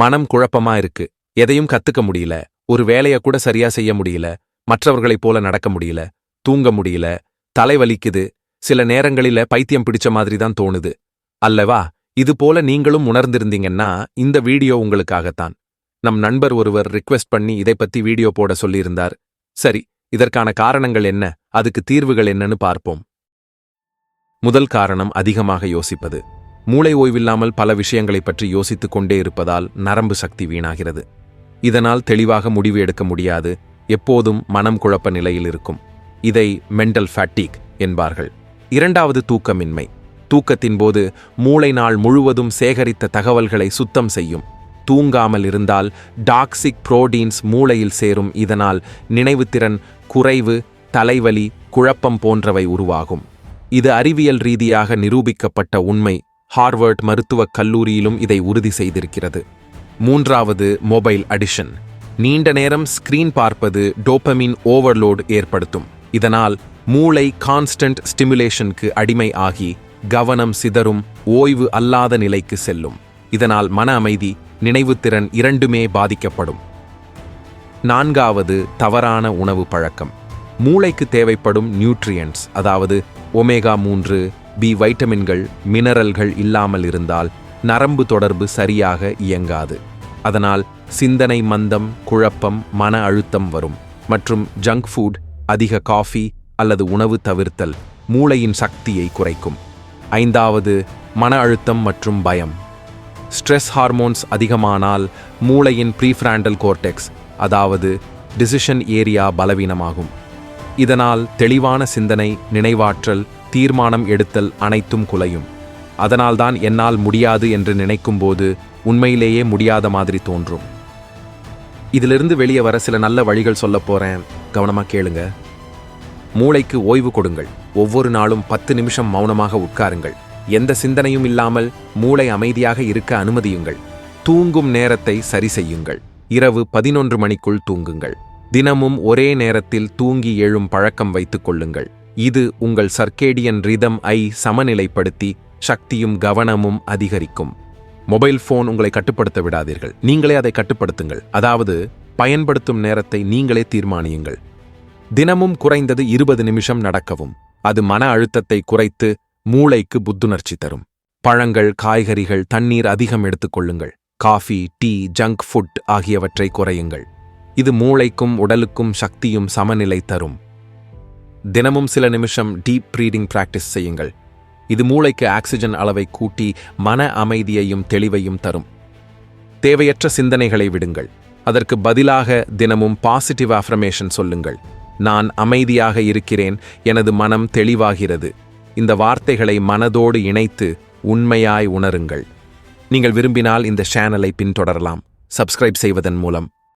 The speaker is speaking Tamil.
மனம் குழப்பமா இருக்கு. எதையும் கத்துக்க முடியல. ஒரு வேலைய கூட சரியா செய்ய முடியல. மற்றவர்களைப் போல நடக்க முடியல. தூங்க முடியல. தலை வலிக்குது. சில நேரங்களில பைத்தியம் பிடிச்ச மாதிரி தான் தோணுது. அல்லவா இது போல நீங்களும் உணர்ந்திருந்தீங்கன்னா இந்த வீடியோ உங்களுக்காகத்தான். நம் நண்பர் ஒருவர் ரிக்வெஸ்ட் பண்ணி இதை பத்தி வீடியோ போட சொல்லியிருந்தார். சரி இதற்கான காரணங்கள் என்ன? அதுக்கு தீர்வுகள் என்னன்னு பார்ப்போம். முதல் காரணம் அதிகமாக யோசிப்பது. மூளை ஓய்வில்லாமல் பல விஷயங்களைப் பற்றி யோசித்துக் கொண்டே இருப்பதால் நரம்பு சக்தி வீணாகிறது. இதனால் தெளிவாக முடிவு எடுக்க முடியாது. எப்போதும் மனம் குழப்ப நிலையில் இருக்கும். இதை மென்டல் ஃபேட்டிக் என்பார்கள். இரண்டாவது தூக்கமின்மை. தூக்கத்தின் போது மூளை நாள் முழுவதும் சேகரித்த தகவல்களை சுத்தம் செய்யும். தூங்காமல் இருந்தால் டாக்ஸிக் புரோட்டீன்ஸ் மூளையில் சேரும். இதனால் நினைவுத்திறன் குறைவு தலைவலி குழப்பம் போன்றவை உருவாகும். இது அறிவியல் ரீதியாக நிரூபிக்கப்பட்ட உண்மை. ஹார்வர்ட் மருத்துவக் கல்லூரியிலும் இதை உறுதி செய்திருக்கிறது. மூன்றாவது மொபைல் அடிஷன். நீண்ட நேரம் ஸ்கிரீன் பார்ப்பது டோபமின் ஓவர்லோட் ஏற்படுத்தும். இதனால் மூளை கான்ஸ்டன்ட் ஸ்டிமுலேஷனுக்கு அடிமை ஆகி கவனம் சிதறும் ஓய்வு அல்லாத நிலைக்கு செல்லும். இதனால் மன அமைதி நினைவுத்திறன் இரண்டுமே பாதிக்கப்படும். நான்காவது தவறான உணவு பழக்கம். மூளைக்கு தேவைப்படும் நியூட்ரியன்ட்ஸ் அதாவது ஒமேகா மூன்று பி வைட்டமின்கள் மினரல்கள் இல்லாமல் இருந்தால் நரம்பு தொடர்பு சரியாக இயங்காது. அதனால் சிந்தனை மந்தம் குழப்பம் மன அழுத்தம் வரும். மற்றும் ஜங்க் ஃபுட் அதிக காஃபி அல்லது உணவு தவிர்த்தல் மூளையின் சக்தியை குறைக்கும். ஐந்தாவது மன அழுத்தம் மற்றும் பயம். ஸ்ட்ரெஸ் ஹார்மோன்ஸ் அதிகமானால் மூளையின் ப்ரீஃப்ராண்டல் கோர்டெக்ஸ் அதாவது டிசிஷன் ஏரியா பலவீனமாகும். இதனால் தெளிவான சிந்தனை நினைவாற்றல் தீர்மானம் எடுத்தல் அனைத்தும் குலையும். அதனால்தான் என்னால் முடியாது என்று நினைக்கும்போது உண்மையிலேயே முடியாத மாதிரி தோன்றும். இதிலிருந்து வெளியே வர சில நல்ல வழிகள் சொல்லப் போறேன். கவனமா கேளுங்க. மூளைக்கு ஓய்வு கொடுங்கள். ஒவ்வொரு நாளும் பத்து நிமிஷம் மௌனமாக உட்காருங்கள். எந்த சிந்தனையும் இல்லாமல் மூளை அமைதியாக இருக்க அனுமதியுங்கள். தூங்கும் நேரத்தை சரி செய்யுங்கள். இரவு பதினொன்று மணிக்குள் தூங்குங்கள். தினமும் ஒரே நேரத்தில் தூங்கி எழும் பழக்கம் வைத்துக் கொள்ளுங்கள். இது உங்கள் சர்க்கேடியன் ரிதம் ஐ சமநிலைப்படுத்தி சக்தியும் கவனமும் அதிகரிக்கும். மொபைல் போன் உங்களை கட்டுப்படுத்த விடாதீர்கள். நீங்களே அதை கட்டுப்படுத்துங்கள். அதாவது பயன்படுத்தும் நேரத்தை நீங்களே தீர்மானியுங்கள். தினமும் குறைந்தது இருபது நிமிஷம் நடக்கவும். அது மன அழுத்தத்தை குறைத்து மூளைக்கு புத்துணர்ச்சி தரும். பழங்கள் காய்கறிகள் தண்ணீர் அதிகம் எடுத்துக்கொள்ளுங்கள் காஃபி டீ ஜங்க் ஃபுட் ஆகியவற்றை குறையுங்கள். இது மூளைக்கும் உடலுக்கும் சக்தியும் சமநிலை தரும். தினமும் சில நிமிஷம் டீப் ப்ரீடிங் பிராக்டிஸ் செய்யுங்கள். இது மூளைக்கு ஆக்சிஜன் அளவை கூட்டி மன அமைதியையும் தெளிவையும் தரும். தேவையற்ற சிந்தனைகளை விடுங்கள். அதற்கு பதிலாக தினமும் பாசிட்டிவ் அஃபர்மேஷன் சொல்லுங்கள். நான் அமைதியாக இருக்கிறேன் எனது மனம் தெளிவாகிறது. இந்த வார்த்தைகளை மனதோடு இணைத்து உண்மையாய் உணருங்கள். நீங்கள் விரும்பினால் இந்த சேனலை பின்தொடரலாம். சப்ஸ்கிரைப் செய்வதன் மூலம்.